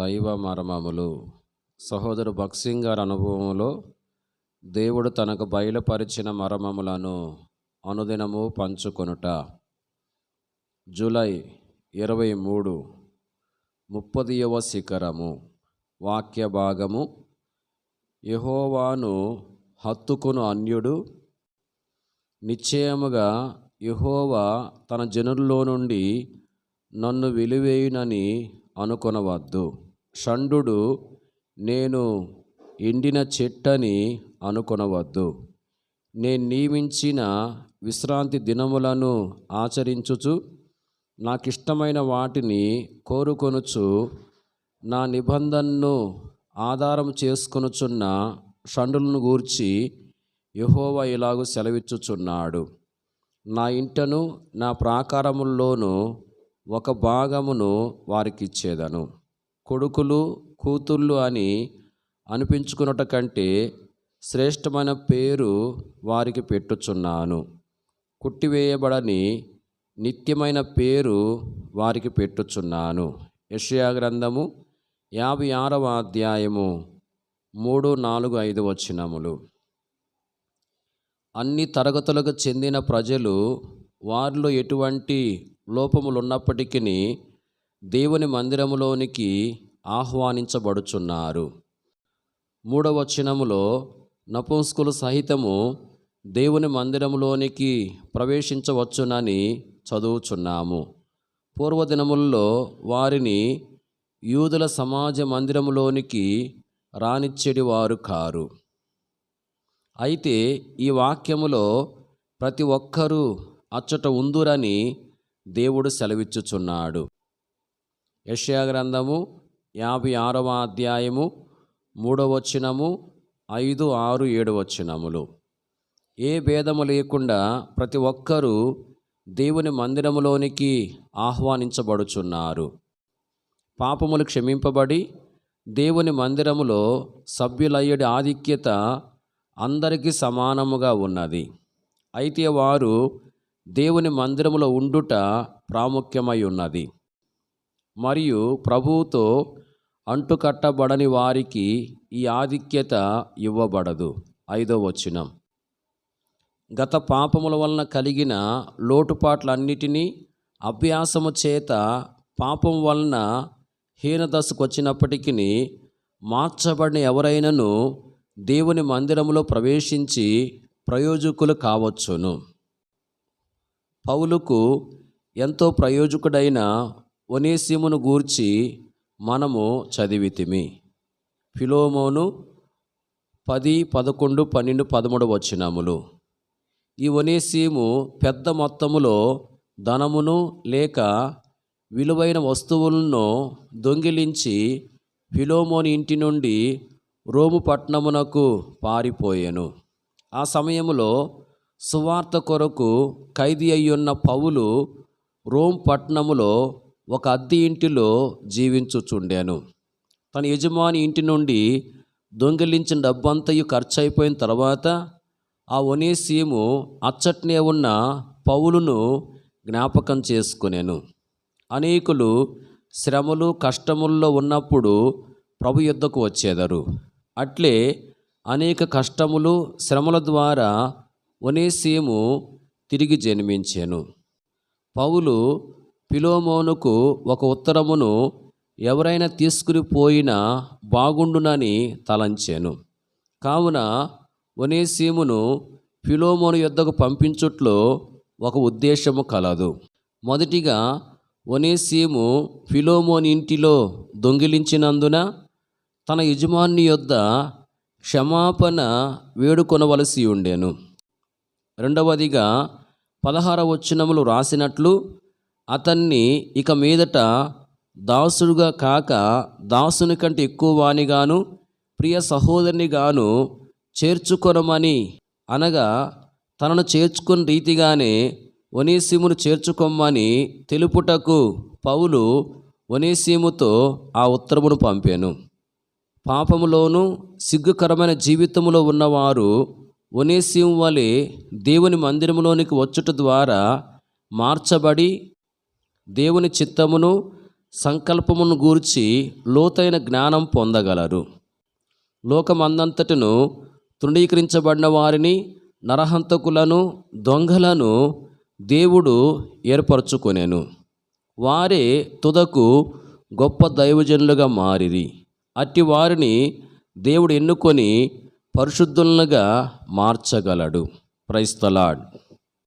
దైవ మర్మములు సహోదరు బక్సింగ్ గారి అనుభవంలో దేవుడు తనకు బయలుపరిచిన మర్మములను అనుదినము పంచుకొనుట. జూలై ఇరవై మూడు ముప్పదియవ శిఖరము. వాక్య భాగము. యహోవాను హత్తుకును అన్యుడు. నిశ్చయముగా యహోవా తన జనుల్లో నుండి నన్ను విలువేయునని అనుకొనవద్దు. షండు నేను ఎండిన చెట్టని అనుకొనవద్దు. నేను నియమించిన విశ్రాంతి దినములను ఆచరించుచు నాకిష్టమైన వాటిని కోరుకొనుచు నా నిబంధనను ఆధారం చేసుకొనుచున్న షండులను గూర్చి యహోవా ఇలాగూ సెలవిచ్చుచున్నాడు. నా ఇంటను నా ప్రాకారముల్లోనూ ఒక భాగమును వారికిచ్చేదను. కొడుకులు కూతుళ్ళు అని అనిపించుకున్నట కంటే శ్రేష్టమైన పేరు వారికి పెట్టుచున్నాను. కుట్టివేయబడని నిత్యమైన పేరు వారికి పెట్టుచున్నాను. యషయా గ్రంథము యాభై ఆరవ అధ్యాయము మూడు నాలుగు ఐదు వచ్చినములు అన్ని తరగతులకు చెందిన ప్రజలు వారిలో ఎటువంటి లోపములున్నప్పటికీ దేవుని మందిరములోనికి ఆహ్వానించబడుచున్నారు. మూడవ వచనములో సహితము దేవుని మందిరములోనికి ప్రవేశించవచ్చునని చదువుచున్నాము. పూర్వదినముల్లో వారిని యూదుల సమాజ మందిరములోనికి రానిచ్చేటి వారు కారు. అయితే ఈ వాక్యములో ప్రతి ఒక్కరూ అచ్చట ఉందురని దేవుడు సెలవిచ్చుచున్నాడు. యష్యా గ్రంథము యాభై ఆరవ అధ్యాయము మూడవ వచనము ఐదు ఆరు ఏడు వచనములు. ఏ భేదము లేకుండా ప్రతి ఒక్కరూ దేవుని మందిరములోనికి ఆహ్వానించబడుచున్నారు. పాపములు క్షమింపబడి దేవుని మందిరములో సభ్యులయ్యడి ఆధిక్యత అందరికీ సమానముగా ఉన్నది. అయితే వారు దేవుని మందిరములో ఉండుట ప్రాముఖ్యమై ఉన్నది. మరియు ప్రభువుతో అంటుకట్టబడని వారికి ఈ ఆధిక్యత ఇవ్వబడదు. ఐదో వచనం. గత పాపముల వలన కలిగిన లోటుపాట్లన్నిటినీ అభ్యాసము చేత పాపం వలన హీనదశకు వచ్చినప్పటికీ మార్చబడిన ఎవరైనను దేవుని మందిరములో ప్రవేశించి ప్రయోజకులు కావచ్చును. పౌలుకు ఎంతో ప్రయోజకుడైన ఒనేసిమును గూర్చి మనము చదివితిమి. ఫిలోమోను పది పదకొండు పన్నెండు పదమూడు వచనములు. ఈ ఒనేసీము పెద్ద మొత్తములో ధనమును లేక విలువైన వస్తువులను దొంగిలించి ఫిలోమోని ఇంటి నుండి రోము పట్టణమునకు పారిపోయాను. ఆ సమయంలో సువార్త కొరకు ఖైదీ అయ్యున్న పౌలు రోమ్ పట్టణములో ఒక అద్దె ఇంటిలో జీవించుచుండాను. తన యజమాని ఇంటి నుండి దొంగిలించిన డబ్బంతయు ఖర్చు అయిపోయిన తర్వాత ఆ ఒనేసీము అచ్చట్నే ఉన్న పౌలును జ్ఞాపకం చేసుకునేను. అనేకులు శ్రమలు కష్టముల్లో ఉన్నప్పుడు ప్రభు యుద్ధకు వచ్చేదారు. అట్లే అనేక కష్టములు శ్రమల ద్వారా ఒనేసీము తిరిగి జన్మించాను. పౌలు పిలోమోనుకు ఒక ఉత్తరమును ఎవరైనా తీసుకుని పోయినా బాగుండునని తలంచాను. కావున ఒనేసీమును ఫిలోమోను యొద్దకు పంపించుట్లో ఒక ఉద్దేశము కలదు. మొదటిగా ఒనేసీము ఫిలోమోని ఇంటిలో దొంగిలించినందున తన యజమాని యొద్ద క్షమాపణ వేడుకొనవలసి ఉండేను. రెండవదిగా పదహార వచనములు రాసినట్లు అతన్ని ఇక మీదట దాసుడుగా కాక దాసుని కంటే ఎక్కువ వానిగాను ప్రియ సహోదరునిగాను చేర్చుకొనమని అనగా తనను చేర్చుకున్న రీతిగానే వనీసీమును చేర్చుకోమని తెలుపుటకు పౌలు వనీసీముతో ఆ ఉత్తరమును పంపాను. పాపములోను సిగ్గుకరమైన జీవితంలో ఉన్నవారు ఒనేసీము వలె దేవుని మందిరంలోనికి వచ్చుట ద్వారా మార్చబడి దేవుని చిత్తమును సంకల్పమును గూర్చి లోతైన జ్ఞానం పొందగలరు. లోకమందంతటను తృణీకరించబడిన వారిని నరహంతకులను దొంగలను దేవుడు ఏర్పరచుకొనెను. వారే తుదకు గొప్ప దైవజనులుగా మారిరి. అట్టి వారిని దేవుడు ఎన్నుకొని పరిశుద్ధులనుగా మార్చగలడు. క్రైస్తలాడ్